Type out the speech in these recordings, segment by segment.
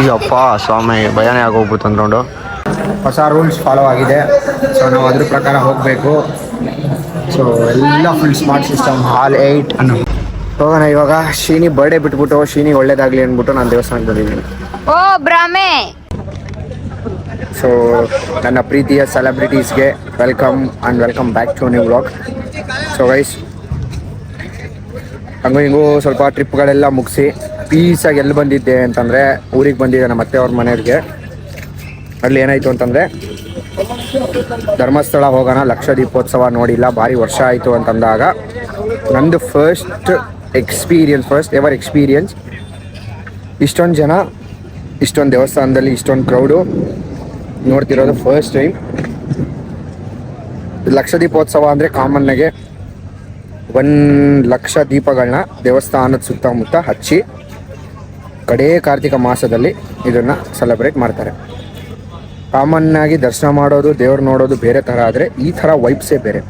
ಅಯ್ಯಪ್ಪ ಸ್ವಾಮಿ ಭಯನೇ ಆಗೋಗ್ಬಿಟ್ಟು ಅಂದ್ಕೊಂಡು. ಹೊಸ rules follow ಆಗಿದೆ. ಸೊ ನಾವು ಅದ್ರ ಪ್ರಕಾರ ಹೋಗಬೇಕು. ಸೊ ಎಲ್ಲ full smart system hall eight ಅನ್ನೋ. ಹೋಗೋಣ ಇವಾಗ. ಶೀನಿ ಬರ್ಡೇ ಬಿಟ್ಬಿಟ್ಟು ಶೀನಿ ಒಳ್ಳೇದಾಗ್ಲಿ ಅಂದ್ಬಿಟ್ಟು ನಾನು ದೇವಸ್ಥಾನಕ್ಕೆ ಬಂದಿದ್ದೀನಿ. ಓ ಬ್ರಾಮೆ ಸೊ ನನ್ನ ಪ್ರೀತಿಯ ಸೆಲೆಬ್ರಿಟೀಸ್ಗೆ welcome and welcome back to new vlog so guys ಹಂಗೂ ಹಿಂಗೂ ಸ್ವಲ್ಪ ಟ್ರಿಪ್ಗಳೆಲ್ಲ ಮುಗಿಸಿ ಪೀಸಾಗಿ ಎಲ್ಲಿ ಬಂದಿದ್ದೆ ಅಂತಂದರೆ ಊರಿಗೆ ಬಂದಿದ್ದೆ ನಮ್ಮ ಅತ್ತೆ ಅವ್ರ ಮನೆಯವ್ರಿಗೆ. ಅಲ್ಲಿ ಏನಾಯಿತು ಅಂತಂದರೆ ಧರ್ಮಸ್ಥಳ ಹೋಗೋಣ, ಲಕ್ಷ ದೀಪೋತ್ಸವ ನೋಡಿಲ್ಲ, ಭಾರಿ ವರ್ಷ ಆಯಿತು ಅಂತಂದಾಗ ನಂದು first experience first ever experience ಇಷ್ಟೊಂದು ಜನ, ಇಷ್ಟೊಂದು ದೇವಸ್ಥಾನದಲ್ಲಿ, ಇಷ್ಟೊಂದು ಕ್ರೌಡು ನೋಡ್ತಿರೋದು ಫಸ್ಟ್ ಟೈಮ್ ಲಕ್ಷ ದೀಪೋತ್ಸವ ಅಂದರೆ ಕಾಮನ್ನಾಗೆ ಒಂದು ಲಕ್ಷ ದೀಪಗಳನ್ನ ದೇವಸ್ಥಾನದ ಸುತ್ತಮುತ್ತ ಹಚ್ಚಿ ಕಡೇ ಕಾರ್ತಿಕ ಮಾಸದಲ್ಲಿ ಇದನ್ನು ಸೆಲೆಬ್ರೇಟ್ ಮಾಡ್ತಾರೆ. ಕಾಮನ್ನಾಗಿ ದರ್ಶನ ಮಾಡೋದು ದೇವ್ರು ನೋಡೋದು ಬೇರೆ ಥರ ಆದರೆ ಈ ಥರ ವೈಬ್ಸೇ ಬೇರೆ.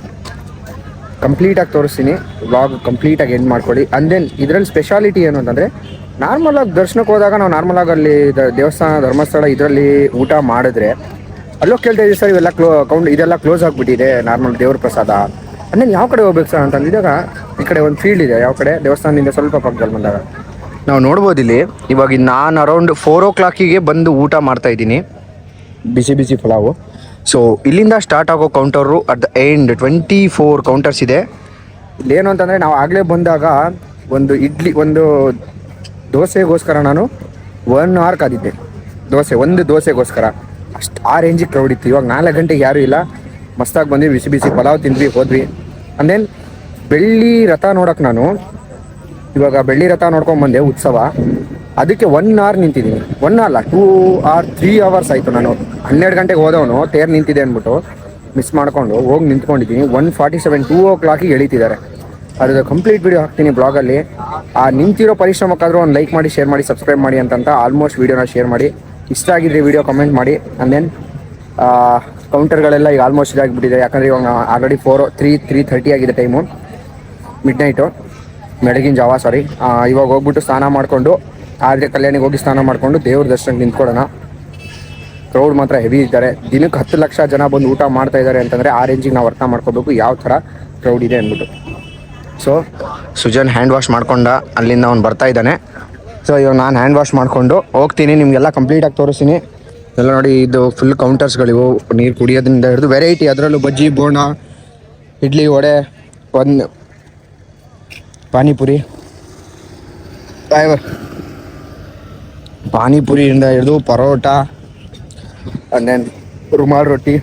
ಕಂಪ್ಲೀಟಾಗಿ ತೋರಿಸ್ತೀನಿ ವ್ಲಾಗ್ ಕಂಪ್ಲೀಟಾಗಿ ಎಂಡ್ ಮಾಡ್ಕೊಳ್ಳಿ. ಅಂಡ್ ದೆನ್ ಇದರಲ್ಲಿ ಸ್ಪೆಷಾಲಿಟಿ ಏನು ಅಂತಂದರೆ ನಾರ್ಮಲಾಗಿ ದರ್ಶನಕ್ಕೆ ಹೋದಾಗ ನಾವು ನಾರ್ಮಲಾಗಿ ಅಲ್ಲಿ ದೇವಸ್ಥಾನ, ಧರ್ಮಸ್ಥಳ ಇದರಲ್ಲಿ ಊಟ ಮಾಡಿದ್ರೆ ಅಲ್ಲೋ ಕೇಳ್ತಾ ಇದ್ದೀವಿ, ಸರ್ ಇವೆಲ್ಲ ಕ್ಲೋ ಕೌಂಟ್ ಇದೆಲ್ಲ ಕ್ಲೋಸ್ ಆಗಿಬಿಟ್ಟಿದೆ ನಾರ್ಮಲ್ ದೇವ್ರ ಪ್ರಸಾದ. ಅಂದೇನು ಯಾವ ಕಡೆ ಹೋಗ್ಬೇಕು ಸರ್ ಇದಾಗ ಈ ಕಡೆ ಒಂದು ಫೀಲ್ಡ್ ಇದೆ ಯಾವ ಕಡೆ? ದೇವಸ್ಥಾನದಿಂದ ಸ್ವಲ್ಪ ಪಕ್ಕದಲ್ಲಿ ಬಂದಾಗ. ನಾವು ನೋಡ್ಬೋದು ಇಲ್ಲಿ. ಇವಾಗ ನಾನು ಅರೌಂಡ್ ಫೋರ್ ಓ ಕ್ಲಾಕಿಗೆ ಬಂದು ಊಟ ಮಾಡ್ತಾ ಇದ್ದೀನಿ. ಬಿಸಿ ಬಿಸಿ ಪಲಾವು. ಸೊ ಇಲ್ಲಿಂದ ಸ್ಟಾರ್ಟ್ ಆಗೋ counter at the end twenty four counters ಇದೆ. ಇಲ್ಲೇನು ಅಂತಂದರೆ ನಾವು ಆಗಲೇ ಬಂದಾಗ ಒಂದು ಇಡ್ಲಿ ಒಂದು ದೋಸೆಗೋಸ್ಕರ ನಾನು ಒನ್ ಅವರ್ ಕಾದಿದ್ದೆ. ದೋಸೆ ಒಂದು ದೋಸೆಗೋಸ್ಕರ. ಅಷ್ಟು ಆ ರೇಂಜಿಗೆ ಕ್ರೌಡ್ ಇತ್ತು. ಇವಾಗ ನಾಲ್ಕು ಗಂಟೆಗೆ ಯಾರೂ ಇಲ್ಲ. ಮಸ್ತಾಗಿ ಬಂದ್ವಿ ಬಿಸಿ ಬಿಸಿ ಪಲಾವ್ ತಿಂದ್ವಿ ಹೋದ್ವಿ. ಅಂಡ್ ದೆನ್ ಬೆಳ್ಳಿ ರಥ ನೋಡೋಕೆ ನಾನು. ಇವಾಗ ಬೆಳ್ಳಿ ರಥ ನೋಡ್ಕೊಂಡು ಬಂದೆ, ಉತ್ಸವ. ಅದಕ್ಕೆ ಒನ್ ಅವರ್ ನಿಂತಿದ್ದೀನಿ. ಒನ್ ಅಲ್ಲ ಟೂ ಆರ್ ತ್ರೀ ಅವರ್ಸ್ ಆಯಿತು ನಾನು. ಹನ್ನೆರಡು ಗಂಟೆಗೆ ಹೋದವನು, ತೇರ್ ನಿಂತಿದೆ ಅಂದ್ಬಿಟ್ಟು ಮಿಸ್ ಮಾಡ್ಕೊಂಡು ಹೋಗಿ ನಿಂತ್ಕೊಂಡಿದ್ದೀನಿ. ಒನ್ ಫಾರ್ಟಿ ಸೆವೆನ್ ಟೂ ಓ ಕ್ಲಾಕಿಗೆ ಎಳಿತಿದ್ದಾರೆ. ಅದ್ರದ್ದು ಕಂಪ್ಲೀಟ್ ವಿಡಿಯೋ ಹಾಕ್ತೀನಿ ಬ್ಲಾಗಲ್ಲಿ ಆ ನಿಂತಿರೋ ಪರಿಶ್ರಮಕ್ಕಾದರೂ ಒಂದು ಲೈಕ್ ಮಾಡಿ ಶೇರ್ ಮಾಡಿ ಸಬ್ಸ್ಕ್ರೈಬ್ ಮಾಡಿ ಅಂತಂತ ಆಲ್ಮೋಸ್ಟ್ ವೀಡಿಯೋನ ಶೇರ್ ಮಾಡಿ. ಇಷ್ಟ ಆಗಿದ್ರೆ ವಿಡಿಯೋ ಕಮೆಂಟ್ ಮಾಡಿ. ಆ್ಯಂಡ್ ದೆನ್ ಕೌಂಟರ್ಗಳೆಲ್ಲ ಈಗ ಆಲ್ಮೋಸ್ಟ್ ಇದಾಗಿಬಿಟ್ಟಿದೆ ಯಾಕಂದರೆ ಇವಾಗ already four three three thirty ಆಗಿದೆ ಟೈಮು ಮಿಡ್ ನೈಟು ಬೆಳಗಿನ ಜಾವ ಸಾರಿ ಇವಾಗ ಹೋಗ್ಬಿಟ್ಟು ಸ್ನಾನ ಮಾಡಿಕೊಂಡು ಆದರೆ ಕಲ್ಯಾಣಿಗೆ ಹೋಗಿ ಸ್ನಾನ ಮಾಡಿಕೊಂಡು ದೇವ್ರ ದರ್ಶನಕ್ಕೆ ನಿಂತ್ಕೊಡೋಣ. ಕ್ರೌಡ್ ಮಾತ್ರ ಹೆವಿ ಇದ್ದಾರೆ. ದಿನಕ್ಕೆ ಹತ್ತು ಲಕ್ಷ ಜನ ಬಂದು ಊಟ ಮಾಡ್ತಾ ಇದ್ದಾರೆ ಅಂತಂದರೆ ಆ ರೇಂಜಿಗೆ ನಾವು ಅರ್ಥ ಮಾಡ್ಕೋಬೇಕು ಯಾವ ಥರ ಕ್ರೌಡ್ ಇದೆ ಅಂದ್ಬಿಟ್ಟು. ಸೊ ಸುಜನ್ ಹ್ಯಾಂಡ್ ವಾಶ್ ಮಾಡ್ಕೊಂಡ ಅಲ್ಲಿಂದ ಅವ್ನು ಬರ್ತಾ ಇದ್ದಾನೆ. ಸೊ ಇವಾಗ ನಾನು ಹ್ಯಾಂಡ್ ವಾಶ್ ಮಾಡಿಕೊಂಡು ಹೋಗ್ತೀನಿ, ನಿಮಗೆಲ್ಲ ಕಂಪ್ಲೀಟಾಗಿ ತೋರಿಸ್ತೀನಿ. ಎಲ್ಲ ನೋಡಿ ಇದು ಫುಲ್ ಕೌಂಟರ್ಸ್ಗಳಿವು ನೀರು ಕುಡಿಯೋದ್ರಿಂದ ಹಿಡಿದು ವೆರೈಟಿ ಅದರಲ್ಲೂ ಬಜ್ಜಿ ಬೋಣ ಇಡ್ಲಿ, ವಡೆ ಒಂದು ಪಾನಿಪುರಿ. ಪಾನಿಪುರಿಯಿಂದ ಹಿಡಿದು ಪರೋಟ ಅಂಡ್ ದೆನ್ ರುಮಾಲ್ ರೊಟ್ಟಿ.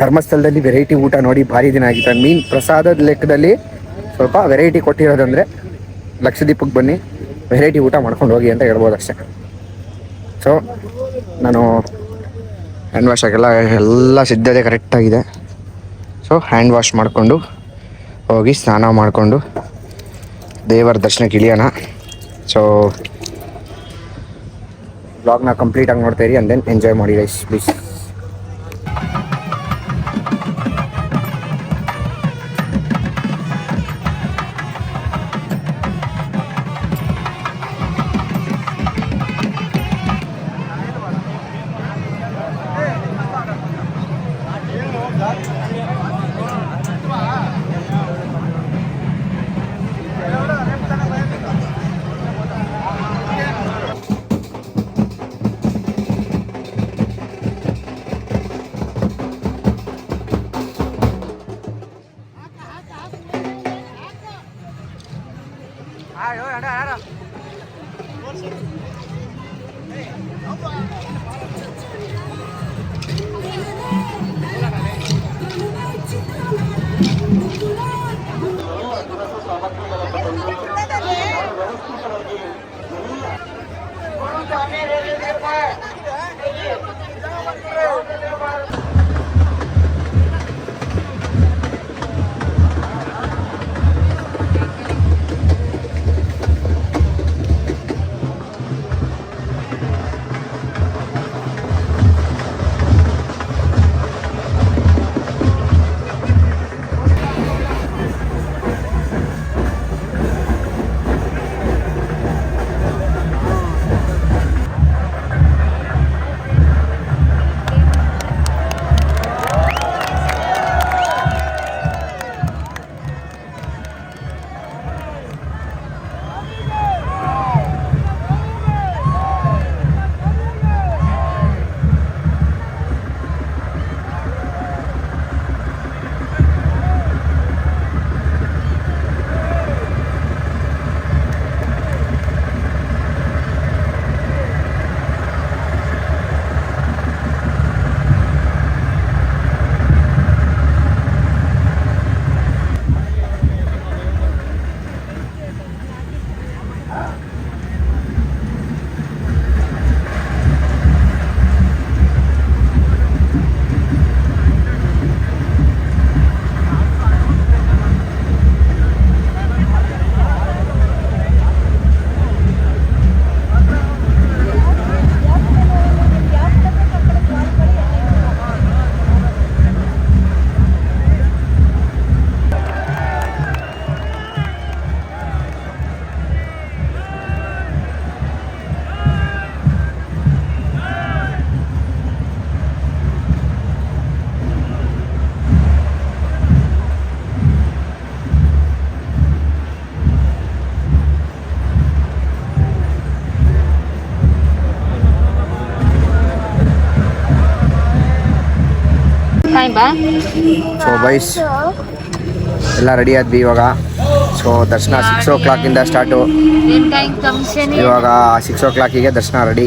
ಧರ್ಮಸ್ಥಳದಲ್ಲಿ ವೆರೈಟಿ ಊಟ ನೋಡಿ ಭಾರಿ ದಿನ ಆಗಿತ್ತು. ಮೀನ್ ಪ್ರಸಾದದ ಲೆಕ್ಕದಲ್ಲಿ ಸ್ವಲ್ಪ ವೆರೈಟಿ ಕೊಟ್ಟಿರೋದಂದರೆ ಲಕ್ಷದೀಪಕ್ಕೆ ಬನ್ನಿ. ವೆರೈಟಿ ಊಟ ಮಾಡ್ಕೊಂಡು ಹೋಗಿ ಅಂತ ಹೇಳ್ಬೋದು ಅಷ್ಟೇ ಸೊ ನಾನು ಹ್ಯಾಂಡ್ ವಾಶ್ ಆಗೆಲ್ಲ ಎಲ್ಲ ಸಿದ್ಧತೆ ಕರೆಕ್ಟಾಗಿದೆ ಸೊ ಹ್ಯಾಂಡ್ ವಾಶ್ ಮಾಡಿಕೊಂಡು ಹೋಗಿ ಸ್ನಾನ ಮಾಡಿಕೊಂಡು ದೇವರ ದರ್ಶನಕ್ಕೆ ಇಳಿಯೋಣ. ಸೊ ಬ್ಲಾಗ್ನ ಕಂಪ್ಲೀಟಾಗಿ ನೋಡ್ತಾಯಿರಿ ಅಂಡ್ ದೆನ್ ಎಂಜಾಯ್ ಮಾಡಿ ಗೈಸ್ ಪ್ಲೀಸ್ 老板我给你发了 ಬಾ? ಸೊ ಬೈಸ್ ಎಲ್ಲ ರೆಡಿ ಆದ್ವಿ ಇವಾಗ. ಸೊ ದರ್ಶನ ಸಿಕ್ಸ್ ಓ ಕ್ಲಾಕಿಂದ ಸ್ಟಾರ್ಟು ಇವಾಗ ಸಿಕ್ಸ್ ಓ ಕ್ಲಾಕಿಗೆ ದರ್ಶನ ರೆಡಿ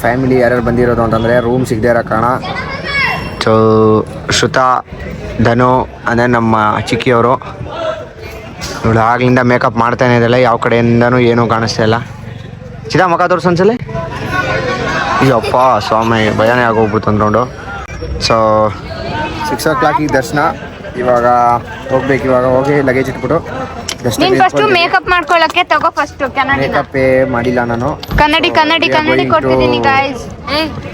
ಫ್ಯಾಮಿಲಿ ಯಾರ್ಯಾರು ಬಂದಿರೋದು ಅಂತಂದರೆ ರೂಮ್ ಸಿಗದೆ ಇರೋ ಕಾರಣ. ಸೊ ಶ್ರುತಾ ಧನು ಅಂದರೆ ನಮ್ಮ ಚಿಕ್ಕಿಯವರು. ಇವಳು ಆಗ್ಲಿಂದ ಮೇಕಪ್ ಮಾಡ್ತಾನೆ ಇದೆಲ್ಲ ಯಾವ ಕಡೆಯಿಂದನೂ ಏನೂ ಕಾಣಿಸ್ತಾ ಇಲ್ಲ. ಚಿದಾ ಮುಖ ತೋರಿಸು ಒಂದ್ಸಲಿ. ಅಯ್ಯಪ್ಪ ಸ್ವಾಮಿ ಭಯನೇ ಆಗೋಗ್ಬಿಡ್ತು ಅಂದ್ಕೊಂಡು. ಸೊ ಸಿಕ್ಸ್ ಓ ಕ್ಲಾಕಿಗೆ ದರ್ಶನ. ಇವಾಗ ಹೋಗ್ಬೇಕು ಇವಾಗ ಹೋಗಿ ಲಗೇಜ್ ಇಟ್ಬಿಟ್ಟು ನೀನ್ ಫಸ್ಟ್ ಮೇಕಪ್ ಮಾಡ್ಕೊಳ್ಳಕ್ಕೆ ತಗೋ ಫಸ್ಟ್ ಕನ್ನಡಿ ಮೇಕಪ್ಪೇ ಮಾಡಿಲ್ಲ ನಾನು. ಕನ್ನಡಿ ಕನ್ನಡಿ ಕನ್ನಡಿ going ಗಾಯ್ಸ್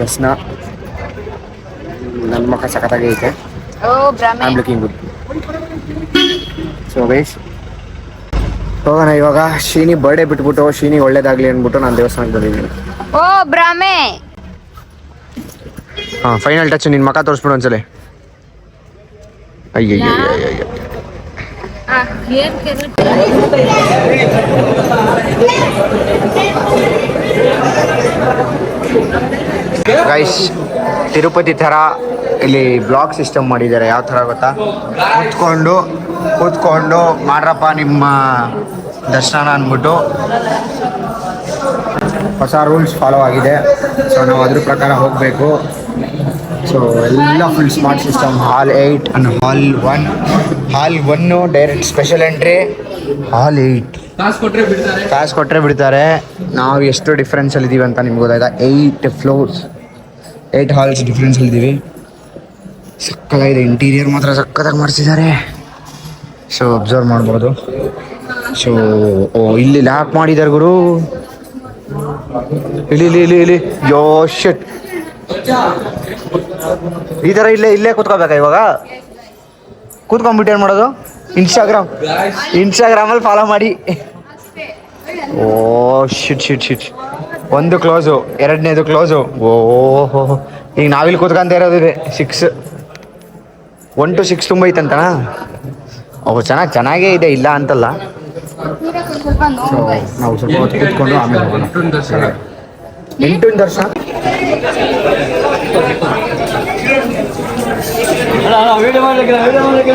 ದರ್ಶನ. ನನ್ನ ಮುಖ ಸಖತ್ತಾಗಿ ಐತೆ. ಓ ಭ್ರಮೆ. ಐಮ್ ಲುಕಿಂಗ್ ಗುಡ್ ಸೊ ವೇಶ್ ಹೋಗೋಣ ಇವಾಗ. ಶೀನಿ ಬರ್ಡೇ ಬಿಟ್ಬಿಟ್ಟು ಶೀನಿ ಒಳ್ಳೇದಾಗ್ಲಿ ಅಂದ್ಬಿಟ್ಟು ನಾನು ದೇವಸ್ಥಾನಕ್ಕೆ ಬಂದಿದ್ದೀನಿ. ಓ ಬ್ರಾಮೆ ಹಾಂ ಫೈನಲ್ ಟಚ್ ನಿನ್ನ ಮಕ ತೋರಿಸ್ಬಿಡು ಒಂದ್ಸಲಿ. ಅಯ್ಯಯ್ಯ ಗೈಸ್ ತಿರುಪತಿ ಥರ ಇಲ್ಲಿ ಬ್ಲಾಕ್ ಸಿಸ್ಟಮ್ ಮಾಡಿದ್ದಾರೆ. ಯಾವ ಥರ ಗೊತ್ತಾ? ಕೂತ್ಕೊಂಡು ಕೂತ್ಕೊಂಡು ಮಾಡ್ರಪ್ಪ ನಿಮ್ಮ ದರ್ಶನ ಅಂದ್ಬಿಟ್ಟು ಹೊಸ ರೂಲ್ಸ್ ಫಾಲೋ ಆಗಿದೆ. ಸೊ ನಾವು ಅದ್ರ ಪ್ರಕಾರ ಹೋಗಬೇಕು. ಸೊ ಎಲ್ಲ full smart system hall eight and hall one hall one direct special entry hall eight ಕಾಸು ಕೊಟ್ಟರೆ ಬಿಡ್ತಾರೆ. ನಾವು ಎಷ್ಟು ಡಿಫ್ರೆನ್ಸಲ್ಲಿ ಇದ್ದೀವಿ ಅಂತ ನಿಮ್ಗೆ ಗೊತ್ತಾಯ್ತಾ? ಏಯ್ಟ್ ಫ್ಲೋರ್ಸ್ ಏಯ್ಟ್ ಹಾಲ್ಸ್ ಡಿಫ್ರೆನ್ಸಲ್ಲಿದ್ದೀವಿ ಸಕ್ಕತ್ತಾಗಿದೆ ಇಂಟೀರಿಯರ್ ಮಾತ್ರ ಸಕ್ಕತ್ತಾಗಿ ಮಾಡಿಸಿದ್ದಾರೆ. ಸೊ ಅಬ್ಸರ್ವ್ ಮಾಡ್ಬೋದು. ಸೊ ಓ ಇಲ್ಲಿ ಲ್ಯಾಕ್ ಮಾಡಿದ್ದಾರೆ ಗುರು. ಇಲ್ಲಿ ಇಲ್ಲಿ ಇಲ್ಲಿ ಇಲ್ಲಿ. ಯೋ ಶಟ್ ಈ ಥರ ಇಲ್ಲೇ ಇಲ್ಲೇ ಕೂತ್ಕೋಬೇಕಾ ಇವಾಗ? ಕೂತ್ಕೊಂಡ್ಬಿಟ್ಟು ಏನು ಮಾಡೋದು? ಇನ್ಸ್ಟಾಗ್ರಾಮ್ ಇನ್ಸ್ಟಾಗ್ರಾಮಲ್ಲಿ ಫಾಲೋ ಮಾಡಿ. ಓ ಶಿಟ್ ಶಿಟ್ ಶಿಟ್ ಒಂದು ಕ್ಲೋಸು ಎರಡನೇದು ಕ್ಲೋಸು ಓಹೋ ಈಗ ನಾವಿಲ್ಲಿ ಕೂತ್ಕೊಂತ ಇರೋದಿದೆ ಸಿಕ್ಸ್ ಒನ್ ಟು ಸಿಕ್ಸ್ ತುಂಬ ಐತಂತಣ ಓ ಚೆನ್ನಾಗಿ ಚೆನ್ನಾಗೇ ಇದೆ ಇಲ್ಲ ಅಂತಲ್ಲ. ನಾವು ಸ್ವಲ್ಪ ಹೊತ್ತು ಕೂತ್ಕೊಂಡು ಆಮೇಲೆ ಎಂಟು ದರ್ಶನ ವಿಡಿಯೋ ಮಾಡ್ಲಿಕ್ಕೆ ವಿಡಿಯೋ ಮಾಡ್ಲಿಕ್ಕೆ